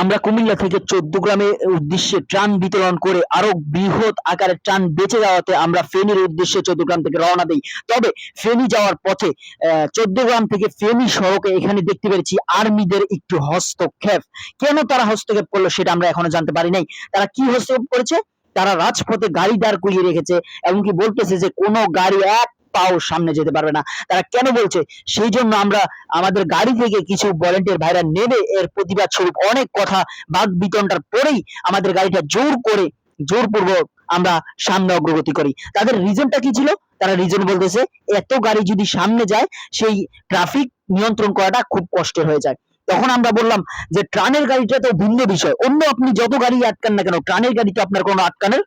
আমরা কুমিল্লা থেকে চোদ্দ গ্রামের উদ্দেশ্যে ত্রাণ বিতরণ করে আরও বৃহৎ আকারে ত্রাণ বেঁচে যাওয়াতে আমরা ফেনীর উদ্দেশ্যে চোদ্দ গ্রাম থেকে রওনা দিই। তবে ফেনী যাওয়ার পথে চোদ্দ গ্রাম থেকে ফেনী সড়কে এখানে দেখতে পেরেছি আর্মিদের একটু হস্তক্ষেপ। কেন তারা হস্তক্ষেপ করল সেটা আমরা এখনও জানতে পারি নাই। তারা কি হস্তক্ষেপ করেছে? তারা রাজপথে গাড়ি দাঁড় করিয়ে রেখেছে, এমনকি বলতেছে যে কোনো গাড়ি এক পাও সামনে যেতে পারবে না। তারা কেন বলছে? সেই জন্য আমরা আমাদের গাড়ি থেকে কিছু ভলেন্টিয়ার ভাইরা নেমে এর প্রতিবাদ স্বরূপ অনেক কথা বাক বিতণ্ডার পরেই আমাদের গাড়িটা জোর করে, জোরপূর্বক আমরা সামনে অগ্রগতি করি। তাদের রিজনটা কি ছিল? তারা রিজন বলতেছে, এত গাড়ি যদি সামনে যায়, সেই ট্রাফিক নিয়ন্ত্রণ করাটা খুব কষ্টের হয়ে যায়। তখন আমরা বললাম যে, ট্রানের গাড়িটা তো ভিন্ন বিষয়। অন্য আপনি যত গাড়ি আটকান না কেন, ট্রানের গাড়ি তো আপনার কোনো আটকানোর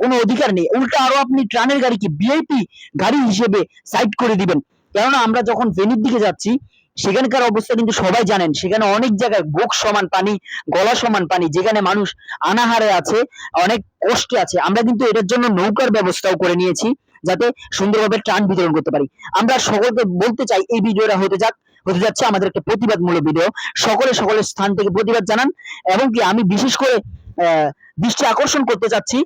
কোনো অধিকার নেই। উল্টা আরও আপনি ট্রানের গাড়িকে ভিআইপি গাড়ি হিসেবে সাইড করে দিবেন। কেননা আমরা যখন ভেনির দিকে যাচ্ছি, সেখানকার অবস্থা কিন্তু সবাই জানেন। সেখানে অনেক জায়গায় বুক সমান পানি, গলা সমান পানি, যেখানে মানুষ আনাহারে আছে, অনেক কষ্টে আছে। আমরা কিন্তু এটার জন্য নৌকার ব্যবস্থাও করে নিয়েছি, যাতে সুন্দরভাবে ত্রাণ বিতরণ করতে পারি। আমরা সকলকে বলতে চাই, এই ভিডিওটা হতে যাক। হতে যাচ্ছে আমাদের একটা প্রতিবাদমূলক ভিডিও সকলে সকলের স্থান থেকে প্রতিবাদ জানান এবং কি আমি বিশেষ করে দৃষ্টি আকর্ষণ করতে চাচ্ছি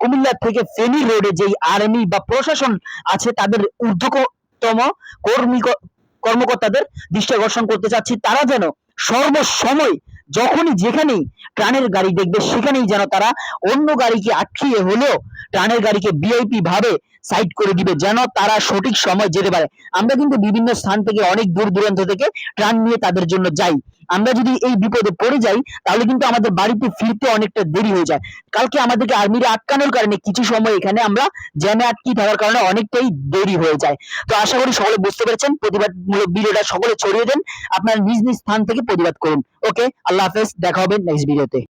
কুমিল্লা থেকে ফেনী রোডে যেই আর্মি বা প্রশাসন আছে তাদের ঊর্ধ্বতম কর্মী কর্মকর্তাদের দৃষ্টি আকর্ষণ করতে চাচ্ছি। তারা যেন সর্বসময় যখনই যেখানেই ট্রানের গাড়ি দেখবে, সেখানেই যেন তারা অন্য গাড়িকে আটকিয়ে হলেও ট্রানের গাড়িকে ভিআইপি ভাবে সাইড করে দিবে, যেন তারা সঠিক সময় যেতে পারে। আমরা কিন্তু বিভিন্ন স্থান থেকে, অনেক দূর দূরান্ত থেকে ট্রান নিয়ে তাদের জন্য যাই। আমরা যদি এই বিপদে পড়ে যাই, তাহলে কিন্তু আমাদের বাড়িতে ফিরতে অনেকটা দেরি হয়ে যায়। কালকে আমাদেরকে আর্মিরা আটকানোর কারণে কিছু সময় এখানে আমরা জ্যামে আটকি থাকার কারণে অনেকটাই দেরি হয়ে যায়। তো আশা করি সকলে বুঝতে পেরেছেন, প্রতিবাদমূলক ভিডিওটা সকলে ছড়িয়ে দেন। আপনার নিজ নিজ স্থান থেকে প্রতিবাদ করুন। ওকে আল্লাহ হাফেজ, দেখা হবে নেক্সট ভিডিওতে